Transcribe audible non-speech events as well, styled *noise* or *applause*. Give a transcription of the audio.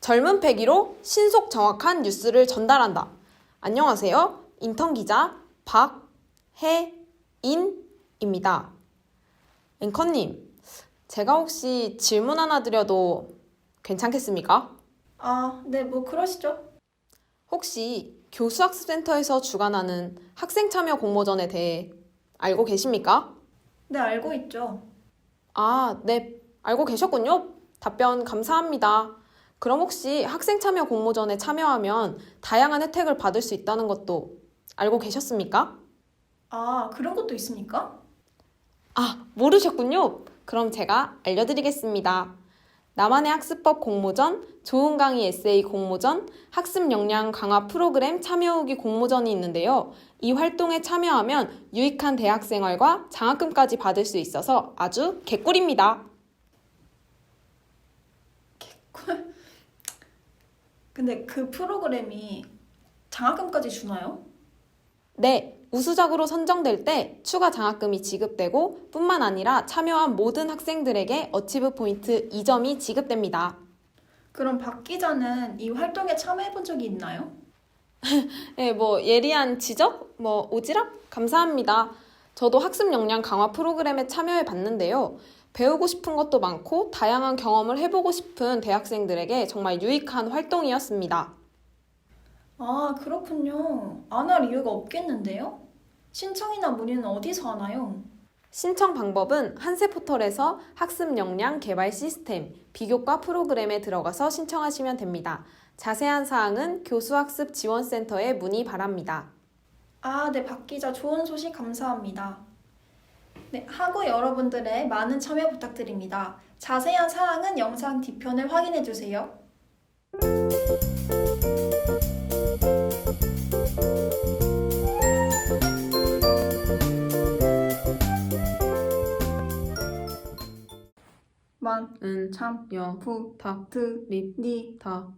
젊은 패기로 신속 정확한 뉴스를 전달한다. 안녕하세요. 인턴 기자 박혜인입니다. 앵커님, 제가 혹시 질문 하나 드려도 괜찮겠습니까? 아, 네, 뭐 그러시죠. 혹시 교수학습센터에서 주관하는 학생 참여 공모전에 대해 알고 계십니까? 네, 알고 있죠. 아, 네, 알고 계셨군요. 답변 감사합니다. 그럼 혹시 학생 참여 공모전에 참여하면 다양한 혜택을 받을 수 있다는 것도 알고 계셨습니까? 아, 그런 것도 있습니까? 아, 모르셨군요. 그럼 제가 알려드리겠습니다. 나만의 학습법 공모전, 좋은 강의 에세이 공모전, 학습 역량 강화 프로그램 참여 후기 공모전이 있는데요. 이 활동에 참여하면 유익한 대학 생활과 장학금까지 받을 수 있어서 아주 개꿀입니다. 근데 그 프로그램이 장학금까지 주나요? 네, 우수작으로 선정될 때 추가 장학금이 지급되고 뿐만 아니라 참여한 모든 학생들에게 어치브 포인트 2점이 지급됩니다. 그럼 박 기자는 이 활동에 참여해 본 적이 있나요? *laughs* 네, 뭐 예리한 지적, 뭐 오지랖 감사합니다. 저도 학습 역량 강화 프로그램에 참여해 봤는데요. 배우고 싶은 것도 많고 다양한 경험을 해보고 싶은 대학생들에게 정말 유익한 활동이었습니다. 아, 그렇군요. 안 할 이유가 없겠는데요? 신청이나 문의는 어디서 하나요? 신청 방법은 한세 포털에서 학습 역량 개발 시스템 비교과 프로그램에 들어가서 신청하시면 됩니다. 자세한 사항은 교수학습 지원센터에 문의 바랍니다. 아, 네, 박 기자 좋은 소식 감사합니다. 네, 하고 여러분들의 많은 참여 부탁드립니다. 자세한 사항은 영상 뒤편을 확인해 주세요. 만, 은, 참, 여, 부, 탁, 드, 립, 니, 다,